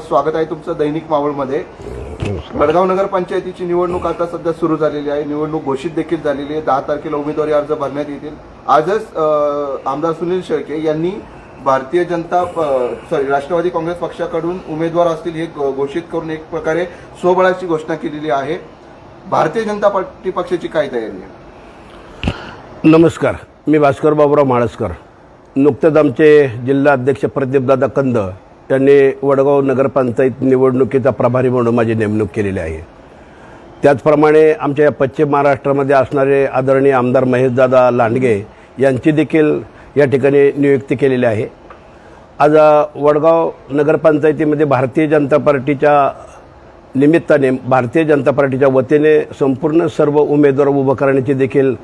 स्वागत आहे तुमचं दैनिक मावळमध्ये. वडगाव नगर पंचायतीची निवडणूक आता सध्या सुरू झालेली आहे. निवडणूक घोषित देखील झालेली आहे. दहा तारखेला उमेदवारी अर्ज भरण्यात येतील. आजच आमदार सुनील शेळके यांनी भारतीय जनता सॉरी राष्ट्रवादी काँग्रेस पक्षाकडून उमेदवार असतील हे घोषित करून एक प्रकारे स्वबळाची घोषणा केलेली आहे. भारतीय जनता पार्टी पक्षाची काय तयारी आहे? नमस्कार. मी भास्कर बाबुराव माळसकर. नुकतेच आमचे जिल्हा अध्यक्ष प्रदीपदादा कंद यांनी वडगाव नगरपंचायत निवडणुकीचा प्रभारी म्हणून माझी नेमणूक केलेली आहे. त्याचप्रमाणे आमच्या या पश्चिम महाराष्ट्रामध्ये असणारे आदरणीय आमदार महेशदादा लांडगे यांची देखील या ठिकाणी नियुक्ती केलेली आहे. आज वडगाव नगरपंचायतीमध्ये भारतीय जनता पार्टीच्या निमित्ताने भारतीय जनता पार्टीच्या वतीने संपूर्ण सर्व उमेदवार उभं करण्याची देखील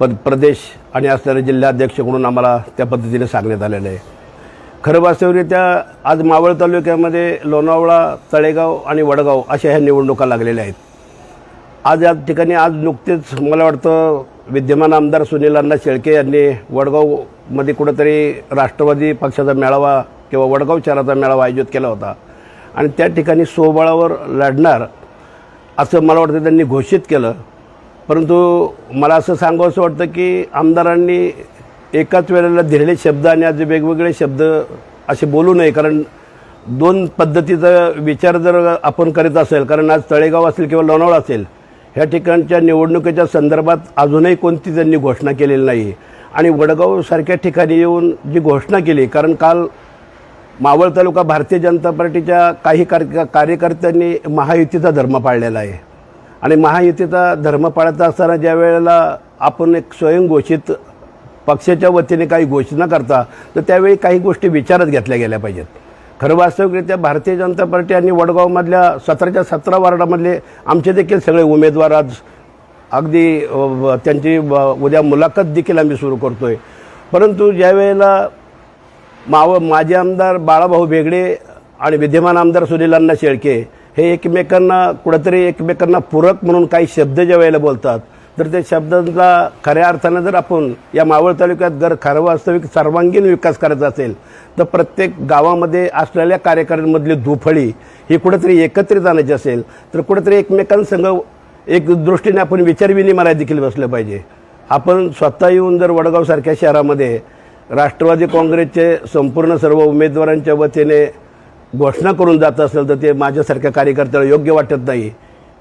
प प्रदेश आणि असणारे जिल्हाध्यक्षकडून आम्हाला त्या पद्धतीने सांगण्यात आलेलं आहे. खरं वास्तवरित्या आज मावळ तालुक्यामध्ये लोणावळा तळेगाव आणि वडगाव अशा ह्या निवडणुका लागलेल्या आहेत. आज या ठिकाणी आज नुकतेच मला वाटतं विद्यमान आमदार सुनील अण्णा शेळके यांनी वडगावमध्ये कुठंतरी राष्ट्रवादी पक्षाचा मेळावा किंवा वडगाव शहराचा मेळावा आयोजित केला होता. आणि त्या ठिकाणी सोबळावर लढणार असं मला वाटतं त्यांनी घोषित केलं. परंतु मला असं सांगावं असं वाटतं की आमदारांनी एकाच वेळेला दिलेले शब्द आणि आज वेगवेगळे शब्द असे बोलू नये कारण दोन पद्धतीचा विचार जर आपण करीत असेल कारण आज तळेगाव असेल किंवा लोणावळा असेल ह्या ठिकाणच्या निवडणुकीच्या संदर्भात अजूनही कोणती त्यांनी घोषणा केलेली नाही. आणि वडगावसारख्या ठिकाणी येऊन जी घोषणा केली कारण काल मावळ तालुका भारतीय जनता पार्टीच्या काही कार्य कार्यकर्त्यांनी महायुतीचा धर्म पाळलेला आहे. आणि महायुतीचा धर्म पाळत असताना ज्या वेळेला आपण एक स्वयंघोषित पक्षाच्या वतीने काही घोषणा करता तर त्यावेळी काही गोष्टी विचारात घेतल्या गेल्या पाहिजेत. खरं वास्तविकरित्या भारतीय जनता पार्टी आणि वडगावमधल्या सतराच्या सतरा वार्डामधले आमचे देखील सगळे उमेदवार आज अगदी त्यांची उद्या मुलाखत देखील आम्ही सुरू करतो आहे परंतु ज्यावेळेला माव माजी आमदार बाळाभाऊ बेगडे आणि विद्यमान आमदार सुनीलांना शेळके हे एकमेकांना कुठंतरी एकमेकांना पूरक म्हणून काही शब्द ज्या वेळेला बोलतात तर त्या शब्दांचा खऱ्या अर्थानं जर आपण या मावळ तालुक्यात जर खरं वास्तविक सर्वांगीण विकास करायचा असेल तर प्रत्येक गावामध्ये असलेल्या कार्यकर्त्यांमधली दुफळी ही कुठंतरी एकत्रित आणायची असेल तर कुठंतरी एकमेकांसंग एक दृष्टीने आपण विचारविनिमयाला देखील बसलं पाहिजे. आपण स्वतः येऊन जर वडगावसारख्या शहरामध्ये राष्ट्रवादी काँग्रेसचे संपूर्ण सर्व उमेदवारांच्या वतीने घोषणा करून जात असेल तर ते माझ्यासारख्या कार्यकर्त्याला योग्य वाटत नाही.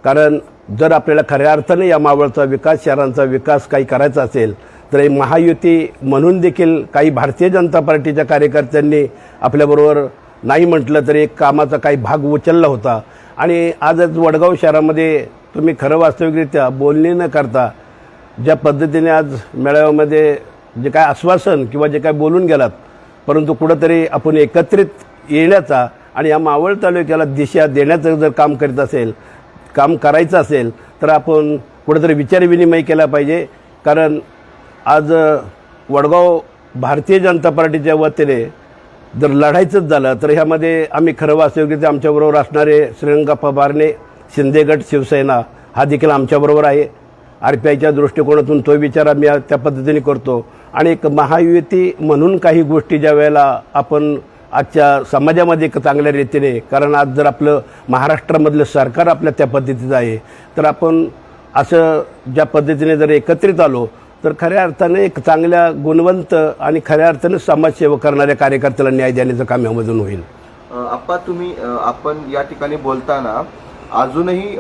कारण जर आपल्याला खऱ्या अर्थाने या मावळचा विकास शहरांचा विकास काही करायचा असेल तर ही महायुती म्हणून देखील काही भारतीय जनता पार्टीच्या कार्यकर्त्यांनी आपल्याबरोबर नाही म्हटलं तरी एक कामाचा काही भाग उचलला होता. आणि आजच वडगाव शहरामध्ये तुम्ही खरं वास्तविकरित्या बोलणी न करता ज्या पद्धतीने आज मेळाव्यामध्ये जे काय आश्वासन किंवा जे काय बोलून गेलात परंतु कुठंतरी आपण एकत्रित येण्याचा आणि या मावळ तालुक्याला दिशा देण्याचं जर काम करीत असेल काम करायचं असेल तर आपण कुठेतरी विचारविनिमय केला पाहिजे. कारण आज वडगाव भारतीय जनता पार्टीच्या वतीने जर लढायचंच झालं तर ह्यामध्ये आम्ही खरं वास्तविकरित्या आमच्याबरोबर असणारे श्रीरंगाप्पा बारणे शिंदेगड शिवसेना हा देखील आमच्याबरोबर आहे. आर पी आयच्या दृष्टिकोनातून तो विचार आम्ही त्या पद्धतीने करतो. आणि एक महायुती म्हणून काही गोष्टी ज्या वेळेला आपण आजच्या समाजामध्ये एक चांगल्या रीतीने कारण आज जर आपलं महाराष्ट्रामधलं सरकार आपल्या त्या पद्धतीचं आहे तर आपण असं ज्या पद्धतीने जर एकत्रित आलो तर खऱ्या अर्थाने एक चांगल्या गुणवंत आणि खऱ्या अर्थाने समाजसेवा करणाऱ्या कार्यकर्त्याला न्याय देण्याचं काम यामधून होईल. आप्पा तुम्ही आपण या ठिकाणी बोलताना अजूनही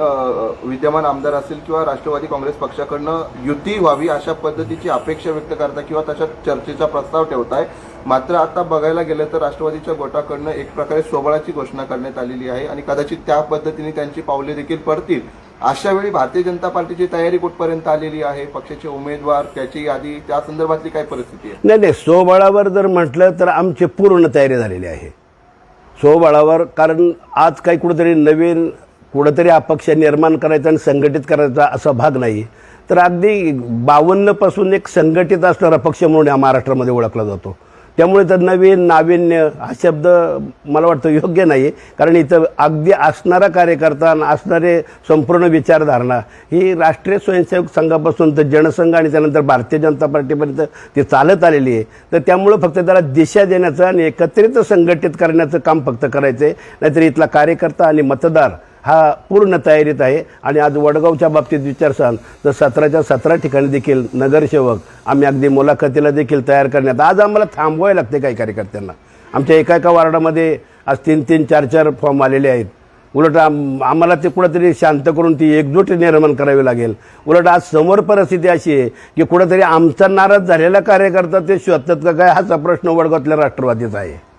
विद्यमान आमदार असतील किंवा राष्ट्रवादी काँग्रेस पक्षाकडनं युती व्हावी अशा पद्धतीची अपेक्षा व्यक्त करता किंवा तशा चर्चेचा प्रस्ताव ठेवताय. मात्र आता बघायला गेलं तर राष्ट्रवादीच्या गोटाकडनं एक प्रकारे सोबळाची घोषणा करण्यात आलेली आहे आणि कदाचित त्या पद्धतीने त्यांची पावले देखील पडतील. अशा वेळी भारतीय जनता पार्टीची तयारी कुठपर्यंत आलेली आहे? पक्षाचे उमेदवार त्याची यादी त्या संदर्भातली काय परिस्थिती आहे? नाही नाही सोबळावर जर म्हटलं तर आमची पूर्ण तयारी झालेली आहे. सोबळावर कारण आज काही कुठेतरी नवीन कुठंतरी अपक्ष निर्माण करायचा आणि संघटित करायचा असा भाग नाही. तर अगदी बावन्नपासून एक संघटित असणारा पक्ष म्हणून या महाराष्ट्रामध्ये ओळखला जातो. त्यामुळे तर नवीन नाविन्य हा शब्द मला वाटतं योग्य नाही. कारण इथं अगदी असणारा कार्यकर्ता आणि असणारे संपूर्ण विचारधारणा ही राष्ट्रीय स्वयंसेवक संघापासून तर जनसंघ आणि त्यानंतर भारतीय जनता पार्टीपर्यंत ती चालत आलेली आहे. तर त्यामुळं फक्त त्याला दिशा देण्याचं आणि एकत्रित संघटित करण्याचं काम फक्त करायचं आहे नाहीतर इथला कार्यकर्ता आणि मतदार हा पूर्ण तयारीत आहे. आणि आज वडगावच्या बाबतीत विचारसाल तर सतराच्या सतरा ठिकाणी देखील नगरसेवक आम्ही अगदी मुलाखतीला देखील तयार करण्यात आज आम्हाला थांबवावे लागते काही कार्यकर्त्यांना. आमच्या एका एका वार्डामध्ये आज तीन तीन चार चार फॉर्म आलेले आहेत. उलट आम- आम्हाला ते कुठंतरी शांत करून ती एकजूट निर्माण करावी लागेल. उलट आज समोर परिस्थिती अशी आहे की कुठंतरी आमचा नाराज झालेला कार्यकर्ता ते शोधतात का काय हाचा प्रश्न वडगावतल्या राष्ट्रवादीचा आहे.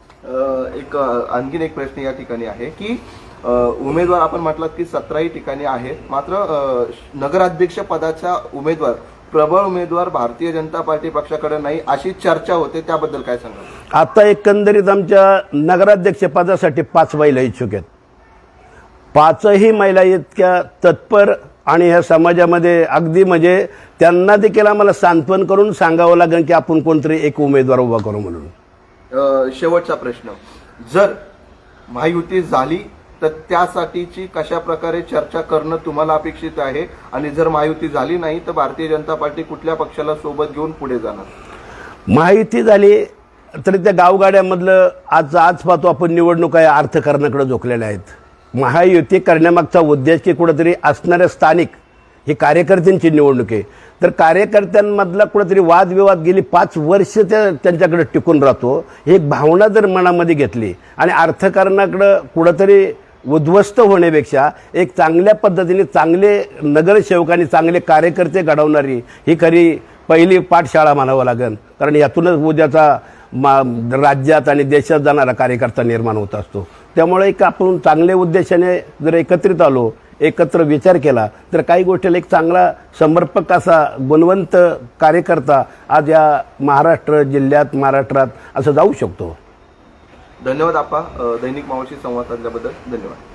एक आणखीन एक प्रश्न या ठिकाणी आहे की उमेदवार आपण म्हटलं की सतराही ठिकाणी आहेत. मात्र नगराध्यक्ष पदाचा उमेदवार प्रबळ उमेदवार भारतीय जनता पार्टी पक्षाकडे नाही अशी चर्चा होते. त्याबद्दल काय सांगाल? आता एकंदरीत आमच्या नगराध्यक्ष पदासाठी पाच महिला इच्छुक आहेत. पाचही महिला इतक्या तत्पर आणि ह्या समाजामध्ये अगदी म्हणजे त्यांना देखील आम्हाला सांत्वन करून सांगावं लागेल की आपण कोणतरी एक उमेदवार उभा करू म्हणून. शेवटचा प्रश्न. जर महायुती झाली तर त्यासाठीची कशा प्रकारे चर्चा करणं तुम्हाला अपेक्षित आहे? आणि जर महायुती झाली नाही तर भारतीय जनता पार्टी कुठल्या पक्षाला सोबत घेऊन पुढे जाणार? माहिती झाली तरी त्या गावगाड्यामधलं आज आज पाहतो आपण निवडणूक आहे अर्थकारणाकडे झोकलेल्या आहेत. महायुती करण्यामागचा उद्देश की कुठंतरी असणाऱ्या स्थानिक ही कार्यकर्त्यांची निवडणूक आहे. तर कार्यकर्त्यांमधला कुठंतरी वादविवाद गेली पाच वर्ष त्या त्यांच्याकडे टिकून राहतो. ही एक भावना जर मनामध्ये घेतली आणि अर्थकारणाकडं कुठंतरी उद्ध्वस्त होण्यापेक्षा एक चांगल्या पद्धतीने चांगले नगरसेवक आणि चांगले कार्यकर्ते घडवणारी ही खरी पहिली पाठशाळा म्हणावं लागेल. कारण यातूनच उद्याचा मा राज्यात आणि देशात जाणारा कार्यकर्ता निर्माण होत असतो. त्यामुळे एक आपण चांगल्या उद्देशाने जर एकत्रित आलो एकत्र विचार केला तर काही गोष्टीला एक चांगला समर्पक असा गुणवंत कार्यकर्ता आज या महाराष्ट्र जिल्ह्यात महाराष्ट्रात असं जाऊ शकतो. धन्यवाद आपा. दैनिक मावशी संवाद साधल्याबद्दल धन्यवाद.